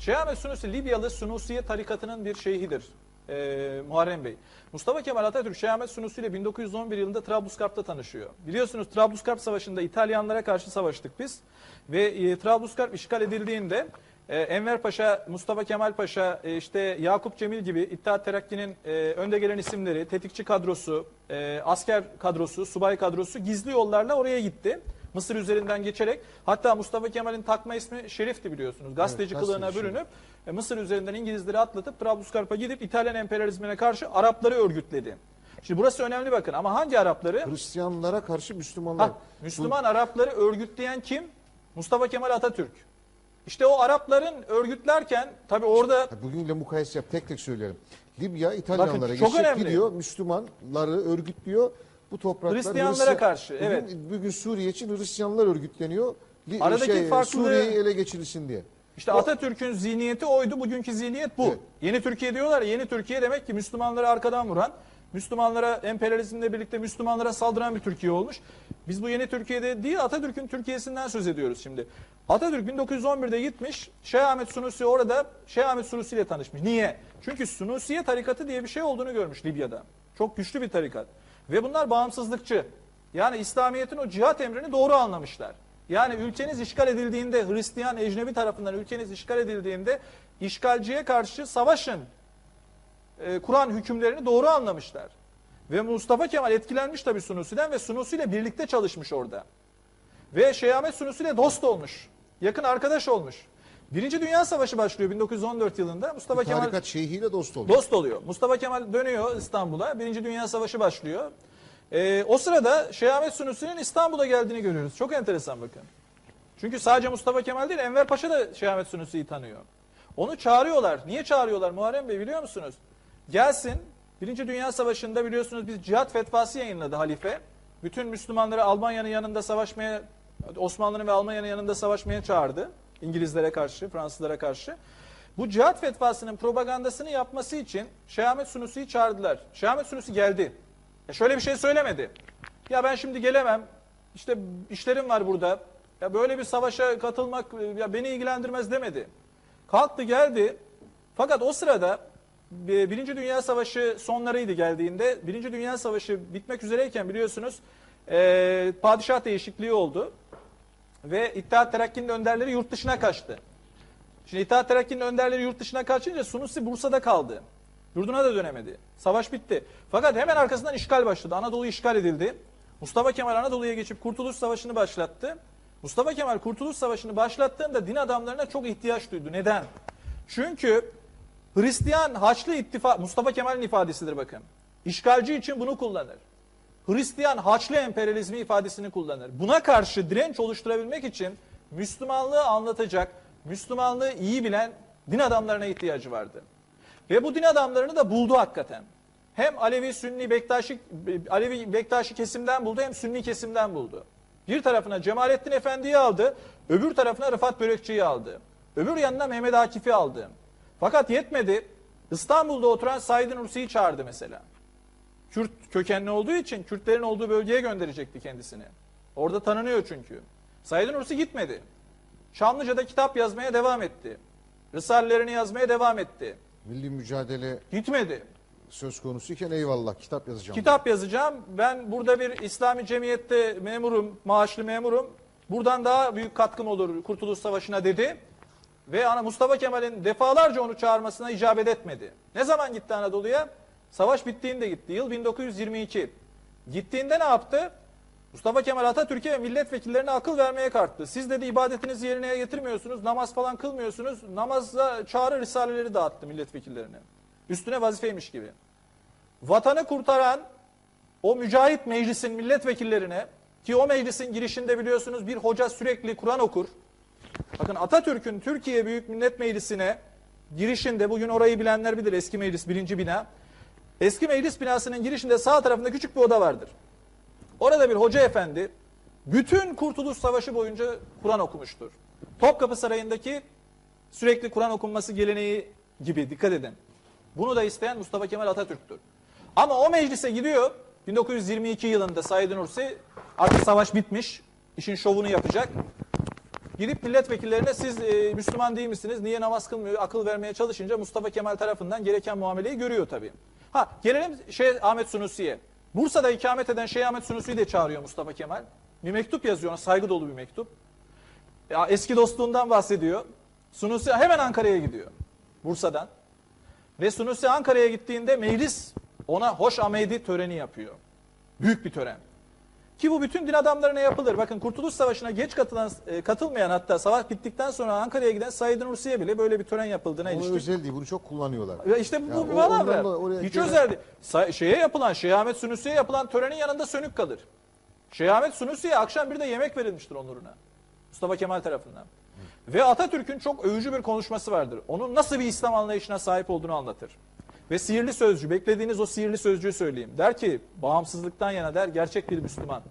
Şeyh Ahmet Sunusi Libyalı Sunusiye tarikatının bir şeyhidir. Ee, Muharrem Bey. Mustafa Kemal Atatürk Şeyh Ahmet Sunusi ile 1911 yılında Trablusgarp'ta tanışıyor. Biliyorsunuz Trablusgarp Savaşı'nda İtalyanlara karşı savaştık biz. Ve e, Trablusgarp işgal edildiğinde e, Enver Paşa, Mustafa Kemal Paşa, e, işte Yakup Cemil gibi İttihat Terakki'nin e, önde gelen isimleri, tetikçi kadrosu, e, asker kadrosu, subay kadrosu gizli yollarla oraya gitti. Mısır üzerinden geçerek hatta Mustafa Kemal'in takma ismi Şerif'ti biliyorsunuz. Gazeteci gazeteci kılığına bürünüp e, Mısır üzerinden İngilizleri atlatıp Trablusgarp'a gidip İtalyan emperyalizmine karşı Arapları örgütledi. Şimdi burası önemli bakın ama hangi Arapları? Hristiyanlara karşı Müslümanlar. Ha, Müslüman Arapları örgütleyen kim? Mustafa Kemal Atatürk. İşte o Arapların örgütlerken tabi orada Bugünle mukayese yap tek tek söyleyelim. Libya İtalyanlara Bakın, geçip önemli. gidiyor. Müslümanları örgütlüyor. Bu topraklar Hristiyanlara karşı, bugün, evet. Bugün Suriye için Hristiyanlar örgütleniyor. Aradaki şey, farklılığı- Suriye'yi ele geçirilsin diye. İşte Atatürk'ün zihniyeti oydu, bugünkü zihniyet bu. Evet. Yeni Türkiye diyorlar yeni Türkiye demek ki Müslümanları arkadan vuran, Müslümanlara emperyalizmle birlikte Müslümanlara saldıran bir Türkiye olmuş. Biz bu yeni Türkiye'de değil Atatürk'ün Türkiye'sinden söz ediyoruz şimdi. Atatürk 1911'de gitmiş, Şeyh Ahmet Sunusi orada Şeyh Ahmet Sunusi ile tanışmış. Niye? Çünkü Sunusiye tarikatı diye bir şey olduğunu görmüş Libya'da. Çok güçlü bir tarikat. Ve bunlar bağımsızlıkçı. Yani İslamiyet'in o cihat emrini doğru anlamışlar. Yani ülkeniz işgal edildiğinde, Hristiyan, ecnebi tarafından ülkeniz işgal edildiğinde işgalciye karşı savaşın. E, Kur'an hükümlerini doğru anlamışlar. Ve Mustafa Kemal etkilenmiş tabii Sunusi'den ve Sunusi ile birlikte çalışmış orada. Ve Şeyh Ahmet Sunusi ile dost olmuş. Yakın arkadaş olmuş. Birinci Dünya Savaşı başlıyor 1914 yılında. Mustafa Kemal Tarikat şeyhiyle dost oldu. dost oluyor. Mustafa Kemal dönüyor İstanbul'a. Birinci Dünya Savaşı başlıyor. Ee, o sırada Şeyh Ahmet Sunusi'nin İstanbul'a geldiğini görüyoruz. Çok enteresan bakın. Çünkü sadece Mustafa Kemal değil Enver Paşa da Şeyh Ahmet Sunusi'yi tanıyor. Onu çağırıyorlar. Niye çağırıyorlar Muharrem Bey biliyor musunuz? Gelsin. Birinci Dünya Savaşı'nda biliyorsunuz biz cihat fetvası yayınladı halife. Bütün Müslümanları Almanya'nın yanında savaşmaya, Osmanlı'nın ve Almanya'nın yanında savaşmaya çağırdı. İngilizlere karşı, Fransızlara karşı. Bu cihat fetvasının propagandasını yapması için Şeyh Ahmet Sunusi'yi çağırdılar. Şeyh Ahmet Sunusi geldi. Ya şöyle bir şey söylemedi. Ya ben şimdi gelemem. İşte işlerim var burada. Ya böyle bir savaşa katılmak ya beni ilgilendirmez demedi. Kalktı geldi. Fakat o sırada e, Birinci Dünya Savaşı sonlarıydı geldiğinde. Birinci Dünya Savaşı bitmek üzereyken biliyorsunuz e, padişah değişikliği oldu. Ve İttihat Terakki'nin önderleri yurt dışına kaçtı. Şimdi İttihat Terakki'nin önderleri yurt dışına kaçınca Sunusi Bursa'da kaldı. Yurduna da dönemedi. Savaş bitti. Fakat hemen arkasından işgal başladı. Anadolu işgal edildi. Mustafa Kemal Anadolu'ya geçip Kurtuluş Savaşı'nı başlattı. Mustafa Kemal Kurtuluş Savaşı'nı başlattığında din adamlarına çok ihtiyaç duydu. Neden? Çünkü Hristiyan Haçlı İttifak, Mustafa Kemal'in ifadesidir bakın. İşgalci için bunu kullanır. Hristiyan Haçlı emperyalizmi ifadesini kullanır. Buna karşı direnç oluşturabilmek için Müslümanlığı anlatacak, Müslümanlığı iyi bilen din adamlarına ihtiyacı vardı. Ve bu din adamlarını da buldu hakikaten. Hem Alevi, Sünni, Bektaşi, Alevi, Bektaşi kesimden buldu hem Sünni kesimden buldu. Bir tarafına Cemalettin Efendi'yi aldı, öbür tarafına Rıfat Börekçi'yi aldı. Öbür yanına Mehmet Akif'i aldı. Fakat yetmedi. İstanbul'da oturan Said Nursi'yi çağırdı mesela. Kürt kökenli olduğu için Kürtlerin olduğu bölgeye gönderecekti kendisini. Orada tanınıyor çünkü. Said Nursi gitmedi. Çamlıca'da kitap yazmaya devam etti. Risalelerini yazmaya devam etti. Milli mücadele Gitmedi. söz konusuyken eyvallah kitap yazacağım. Kitap yazacağım. Ben burada bir İslami cemiyette memurum, maaşlı memurum. Buradan daha büyük katkım olur Kurtuluş Savaşı'na dedi. Ve ana Mustafa Kemal'in defalarca onu çağırmasına icabet etmedi. Ne zaman gitti Anadolu'ya? Savaş bittiğinde gitti. Yıl 1922. Gittiğinde ne yaptı? Mustafa Kemal Atatürk'e ve milletvekillerine akıl vermeye kalktı. Siz dedi ibadetinizi yerine getirmiyorsunuz, namaz falan kılmıyorsunuz. Namaza çağrı risaleleri dağıttı milletvekillerine. Üstüne vazifeymiş gibi. Vatanı kurtaran o mücahit meclisin milletvekillerine ki o meclisin girişinde biliyorsunuz bir hoca sürekli Kur'an okur. Bakın Atatürk'ün Türkiye Büyük Millet Meclisi'ne girişinde bugün orayı bilenler bilir eski meclis birinci bina. Eski meclis binasının girişinde sağ tarafında küçük bir oda vardır. Orada bir hoca efendi bütün Kurtuluş Savaşı boyunca Kur'an okumuştur. Topkapı Sarayı'ndaki sürekli Kur'an okunması geleneği gibi dikkat edin. Bunu da isteyen Mustafa Kemal Atatürk'tür. Ama o meclise gidiyor 1922 yılında Said Nursi artık savaş bitmiş işin şovunu yapacak. Gidip milletvekillerine siz e, Müslüman değil misiniz? Niye namaz kılmıyor? Akıl vermeye çalışınca Mustafa Kemal tarafından gereken muameleyi görüyor tabii. Ha gelelim şey Ahmet Sunusi'ye. Bursa'da ikamet eden Şeyh Ahmet Sunusi'yi de çağırıyor Mustafa Kemal. Bir mektup yazıyor ona saygı dolu bir mektup. Ya eski dostluğundan bahsediyor. Sunusi hemen Ankara'ya gidiyor. Bursa'dan. Ve Sunusi Ankara'ya gittiğinde meclis ona hoş amedi töreni yapıyor. Büyük bir tören. Ki bu bütün din adamlarına yapılır. Bakın Kurtuluş Savaşı'na geç katılan, e, katılmayan hatta savaş bittikten sonra Ankara'ya giden Said Nursi'ye bile böyle bir tören yapıldığına ilişkin. özel değil. Bunu çok kullanıyorlar. Ya işte bu, Ya bu bir oraya Hiç özel değil. Sa- şeye yapılan, Şeyh Ahmet Sunusi'ye yapılan törenin yanında sönük kalır. Şeyh Ahmet Sunusi'ye akşam bir de yemek verilmiştir onuruna. Mustafa Kemal tarafından. Ve Atatürk'ün çok övücü bir konuşması vardır. Onun nasıl bir İslam anlayışına sahip olduğunu anlatır. Ve sihirli sözcü, beklediğiniz o sihirli sözcüğü söyleyeyim. Der ki, bağımsızlıktan yana der, gerçek bir Müslüman.